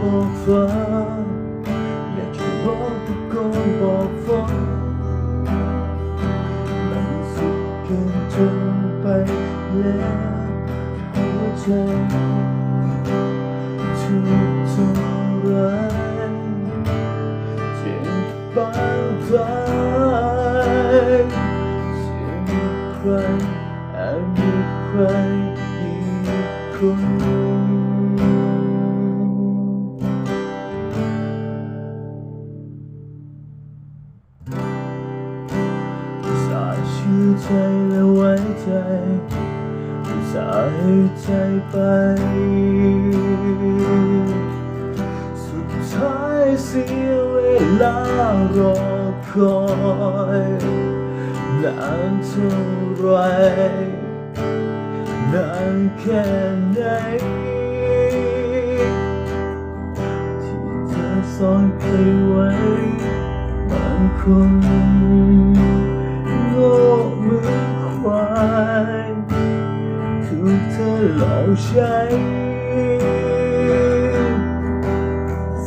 บอกฟ้าอยากจะร้องตะโกนบอกฟ้ามันสุดเกินจนไปแล้วหัวใจถูกทำร้ายเจ็บปางตายเสียงใครแอบมีใครอีกคน เชื่อใจและไว้ใจสาห์ให้ใจไป สุดท้ายเสียเวลารอคอยนานเท่าไรนานแค่ไหนที่เธอซ่อนใครไว้บางคน ใช้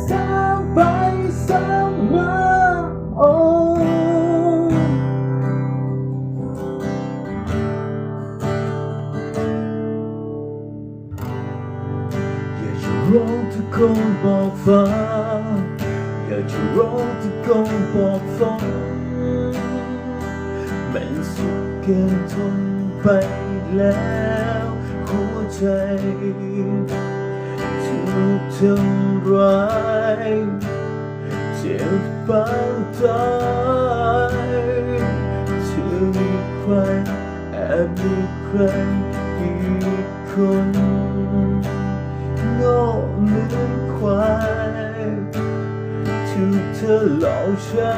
ซ้ำไปซ้ำมาโอ้อยากจะร้องทุกคนบอกฟ้า อยากจะร้องตะโกนบอกฟ้ามันสุดเกินทนไปแล้ว ใจถูกทำร้ายเจ็บปางตายเธอมีใครแอบมีใครอีกคนโง่เหมือนควายถูกเธอหลอกใช้